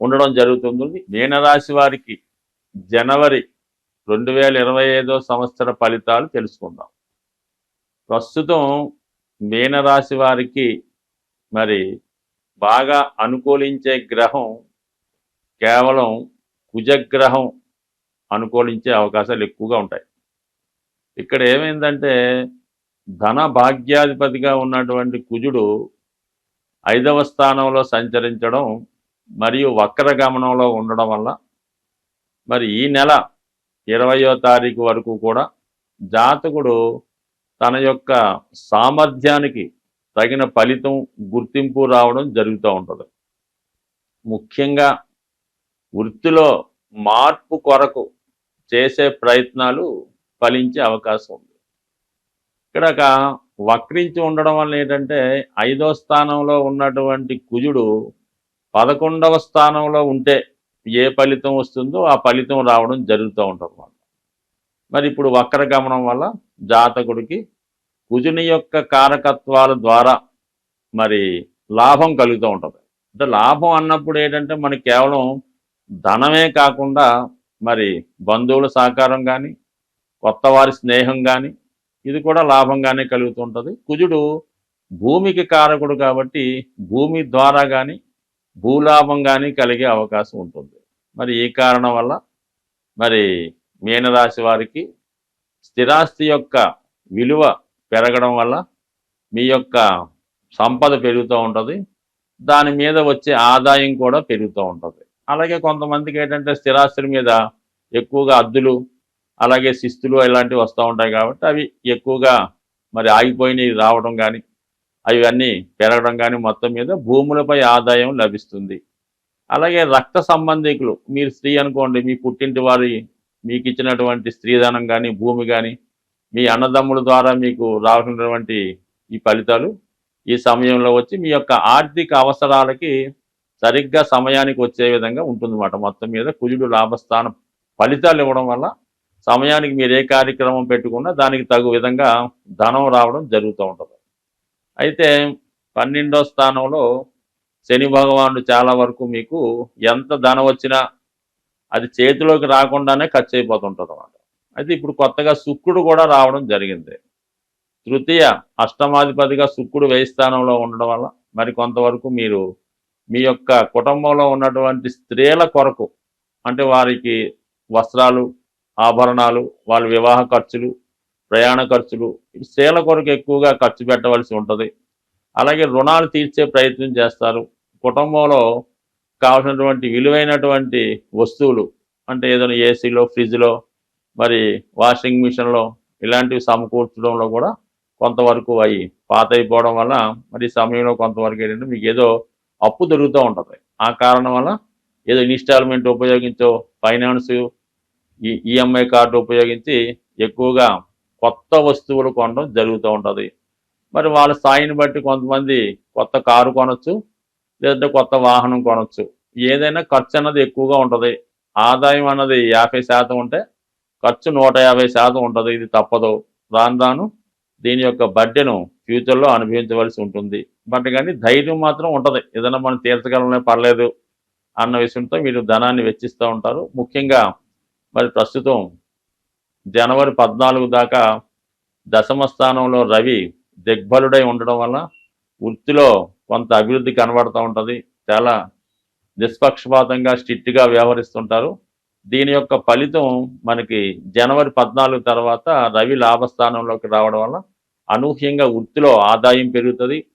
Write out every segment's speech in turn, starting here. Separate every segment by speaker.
Speaker 1: ఉండడం జరుగుతుంది. మీనరాశి వారికి జనవరి రెండు వేల ఇరవై ఐదో సంవత్సర ఫలితాలు తెలుసుకుందాం. ప్రస్తుతం మీనరాశి వారికి మరి బాగా అనుకూలించే గ్రహం కేవలం కుజగ్రహం అనుకూలించే అవకాశాలు ఎక్కువగా ఉంటాయి. ఇక్కడ ఏమైందంటే ధన భాగ్యాధిపతిగా ఉన్నటువంటి కుజుడు ఐదవ స్థానంలో సంచరించడం మరియు వక్ర గమనంలో ఉండడం వల్ల మరి ఈ నెల ఇరవయో తారీఖు వరకు కూడా జాతకుడు తన యొక్క సామర్థ్యానికి తగిన ఫలితం గుర్తింపు రావడం జరుగుతూ ఉంటుంది. ముఖ్యంగా వృత్తిలో మార్పు కొరకు చేసే ప్రయత్నాలు ఫలించే అవకాశం ఉంది. ఇక్కడ వక్రించి ఉండడం వల్ల ఏంటంటే ఐదో స్థానంలో ఉన్నటువంటి కుజుడు పదకొండవ స్థానంలో ఉంటే ఏ ఫలితం వస్తుందో ఆ ఫలితం రావడం జరుగుతూ ఉంటుంది మరి ఇప్పుడు వక్ర గమనం వల్ల జాతకుడికి కుజుని యొక్క కారకత్వాల ద్వారా మరి లాభం కలుగుతూ ఉంటుంది. అంటే లాభం అన్నప్పుడు ఏంటంటే మనకి కేవలం ధనమే కాకుండా మరి బంధువుల సహకారం కానీ కొత్త వారి స్నేహం కానీ ఇది కూడా లాభంగానే కలుగుతుంటుంది కుజుడు భూమికి కారకుడు కాబట్టి భూమి ద్వారా కానీ భూలాభం కానీ కలిగే అవకాశం ఉంటుంది. మరి ఈ కారణం వల్ల మరి మీనరాశి వారికి స్థిరాస్తి యొక్క విలువ పెరగడం వల్ల మీ యొక్క సంపద పెరుగుతూ ఉంటుంది. దాని మీద వచ్చే ఆదాయం కూడా పెరుగుతూ ఉంటుంది. అలాగే కొంతమందికి ఏంటంటే స్థిరాస్తుల మీద ఎక్కువగా అద్దులు అలాగే శిస్తులు ఇలాంటివి వస్తూ ఉంటాయి కాబట్టి అవి ఎక్కువగా మరి ఆగిపోయినవి రావడం కానీ అవన్నీ పెరగడం కానీ మొత్తం మీద భూములపై ఆదాయం లభిస్తుంది. అలాగే రక్త సంబంధికులు మీరు స్త్రీ అనుకోండి మీ పుట్టింటి వారి మీకు ఇచ్చినటువంటి స్త్రీధనం కానీ భూమి కానీ మీ అన్నదమ్ముల ద్వారా మీకు రావాల్సినటువంటి ఈ ఫలితాలు ఈ సమయంలో వచ్చి మీ యొక్క ఆర్థిక అవసరాలకి సరిగ్గా సమయానికి వచ్చే విధంగా ఉంటుందన్నమాట. మొత్తం మీద కుజుడు లాభస్థానం ఫలితాలు ఇవ్వడం వల్ల సమయానికి మీరు ఏ కార్యక్రమం పెట్టుకున్నా దానికి తగు విధంగా ధనం రావడం జరుగుతూ ఉంటుంది. అయితే పన్నెండో స్థానంలో శని భగవానుడు చాలా వరకు మీకు ఎంత ధనం వచ్చినా అది చేతిలోకి రాకుండానే ఖర్చు అయిపోతుంటుంది అన్నమాట. అయితే ఇప్పుడు కొత్తగా శుక్రుడు కూడా రావడం జరిగింది. తృతీయ అష్టమాధిపతిగా శుక్రుడు వేయి స్థానంలో ఉండడం వల్ల మరి కొంతవరకు మీరు మీ యొక్క కుటుంబంలో ఉన్నటువంటి స్త్రీల కొరకు అంటే వారికి వస్త్రాలు ఆభరణాలు వాళ్ళ వివాహ ఖర్చులు ప్రయాణ ఖర్చులు స్త్రీల కొరకు ఎక్కువగా ఖర్చు పెట్టవలసి ఉంటుంది. అలాగే రుణాలు తీర్చే ప్రయత్నం చేస్తారు. కుటుంబంలో కావాల్సినటువంటి విలువైనటువంటి వస్తువులు అంటే ఏదైనా ఏసీలో ఫ్రిడ్జ్లో మరి వాషింగ్ మిషన్లో ఇలాంటివి సమకూర్చడంలో కూడా కొంతవరకు అవి పాత అయిపోవడం వల్ల మరి సమయంలో కొంతవరకు ఏంటంటే మీకు ఏదో అప్పు దొరుకుతూ ఉంటుంది. ఆ కారణం వల్ల ఏదో ఇన్స్టాల్మెంట్ ఉపయోగించో ఫైనాన్స్ ఈ ఈఎంఐ కార్డు ఉపయోగించి ఎక్కువగా కొత్త వస్తువులు కొనడం జరుగుతూ ఉంటుంది. మరి వాళ్ళ స్థాయిని బట్టి కొంతమంది కొత్త కారు కొనొచ్చు లేదంటే కొత్త వాహనం కొనొచ్చు. ఏదైనా ఖర్చు అన్నది ఎక్కువగా ఉంటుంది. ఆదాయం అన్నది యాభై శాతం ఉంటే ఖర్చు నూట యాభై శాతం ఉంటుంది. ఇది తప్పదు. దాని దాను దీని యొక్క బడ్డెను ఫ్యూచర్లో అనుభవించవలసి ఉంటుంది. బట్ కానీ ధైర్యం మాత్రం ఉంటుంది. ఏదైనా మనం తీర్చగలనే పర్లేదు అన్న విషయంతో మీరు ధనాన్ని వెచ్చిస్తూ ఉంటారు. ముఖ్యంగా మరి ప్రస్తుతం జనవరి పద్నాలుగు దాకా దశమ స్థానంలో రవి దిగ్బలుడై ఉండడం వల్ల వృత్తిలో కొంత అభివృద్ధి కనబడుతూ ఉంటుంది. చాలా నిష్పక్షపాతంగా స్ట్రిక్ట్గా వ్యవహరిస్తుంటారు. దీని యొక్క ఫలితం మనకి జనవరి పద్నాలుగు తర్వాత రవి లాభస్థానంలోకి రావడం వల్ల అనూహ్యంగా వృత్తిలో ఆదాయం పెరుగుతుంది.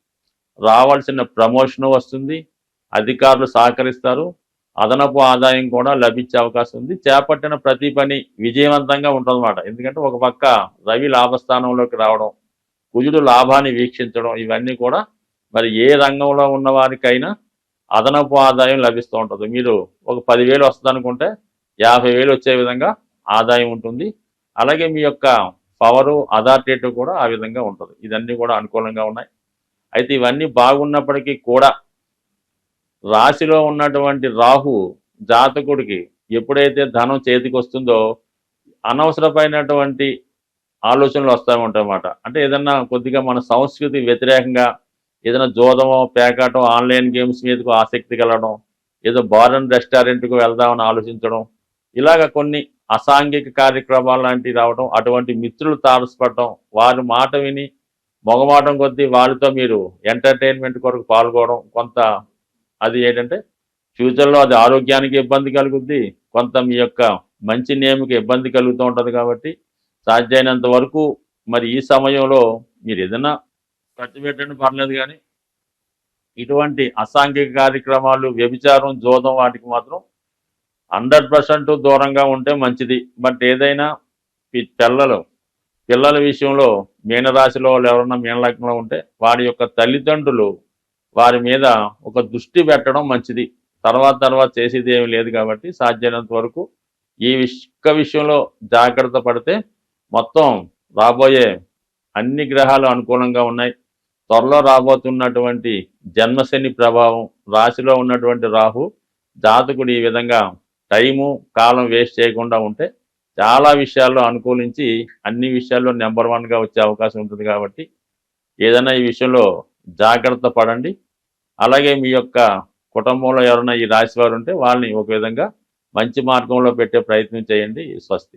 Speaker 1: రావాల్సిన ప్రమోషన్ వస్తుంది. అధికారులు సహకరిస్తారు. అదనపు ఆదాయం కూడా లభించే అవకాశం ఉంది. చేపట్టిన ప్రతి పని విజయవంతంగా ఉంటుందన్నమాట. ఎందుకంటే ఒక పక్క రవి లాభస్థానంలోకి రావడం కుజుడు లాభాన్ని వీక్షించడం ఇవన్నీ కూడా మరి ఏ రంగంలో ఉన్న వారికైనా అదనపు ఆదాయం లభిస్తూ ఉంటుంది. మీరు ఒక పదివేలు వస్తుంది అనుకుంటే యాభై వేలు వచ్చే విధంగా ఆదాయం ఉంటుంది. అలాగే మీ యొక్క పవరు అథారిటేటివ్ కూడా ఆ విధంగా ఉంటుంది. ఇదన్నీ కూడా అనుకూలంగా ఉన్నాయి. అయితే ఇవన్నీ బాగున్నప్పటికీ కూడా రాశిలో ఉన్నటువంటి రాహు జాతకుడికి ఎప్పుడైతే ధనం చేతికి వస్తుందో అనవసరమైనటువంటి ఆలోచనలు వస్తూ ఉంటాయన్నమాట. అంటే ఏదన్నా కొద్దిగా మన సంస్కృతి వ్యతిరేకంగా ఏదైనా జోదమో పేకాటం ఆన్లైన్ గేమ్స్ మీదకు ఆసక్తి కలగడం ఏదో బార్ అండ్ రెస్టారెంట్కు వెళ్దామని ఆలోచించడం ఇలాగ కొన్ని అసాంఘిక కార్యక్రమాలు లాంటివి రావడం అటువంటి మిత్రులు తారసపడటం వారి మాట విని మొగమాటం కొద్దీ వారితో మీరు ఎంటర్టైన్మెంట్ కొరకు పాల్గొనడం కొంత అది ఏంటంటే ఫ్యూచర్లో అది ఆరోగ్యానికి ఇబ్బంది కలుగుద్ది కొంత మీ యొక్క మంచి నేమికి ఇబ్బంది కలుగుతూ ఉంటుంది కాబట్టి సాధ్యమైనంత వరకు మరి ఈ సమయంలో మీరు ఏదైనా ఖర్చు పెట్టండి పర్లేదు కానీ ఇటువంటి అసాంఘిక కార్యక్రమాలు వ్యభిచారం జోదం వాటికి మాత్రం హండ్రెడ్ పర్సెంట్ దూరంగా ఉంటే మంచిది. బట్ ఏదైనా పిల్లలు పిల్లల విషయంలో మీనరాశిలో వాళ్ళు ఎవరన్నా మీనలగ్నంలో ఉంటే వాడి యొక్క తల్లిదండ్రులు వారి మీద ఒక దృష్టి పెట్టడం మంచిది. తర్వాత తర్వాత చేసేది ఏమీ లేదు కాబట్టి సాధ్యమైనంత వరకు ఈ విష విషయంలో జాగ్రత్త పడితే మొత్తం రాబోయే అన్ని గ్రహాలు అనుకూలంగా ఉన్నాయి. త్వరలో రాబోతున్నటువంటి జన్మశని ప్రభావం రాశిలో ఉన్నటువంటి రాహు జాతకుడు ఈ విధంగా టైము కాలం వేస్ట్ చేయకుండా ఉంటే చాలా విషయాల్లో అనుకూలించి అన్ని విషయాల్లో నెంబర్ వన్గా వచ్చే అవకాశం ఉంటుంది కాబట్టి ఏదైనా ఈ విషయంలో జాగ్రత్త పడండి. అలాగే మీ యొక్క కుటుంబంలో ఎవరైనా ఈ రాశి వారు ఉంటే వాళ్ళని ఒక విధంగా మంచి మార్గంలో పెట్టే ప్రయత్నం చేయండి. స్వస్తి.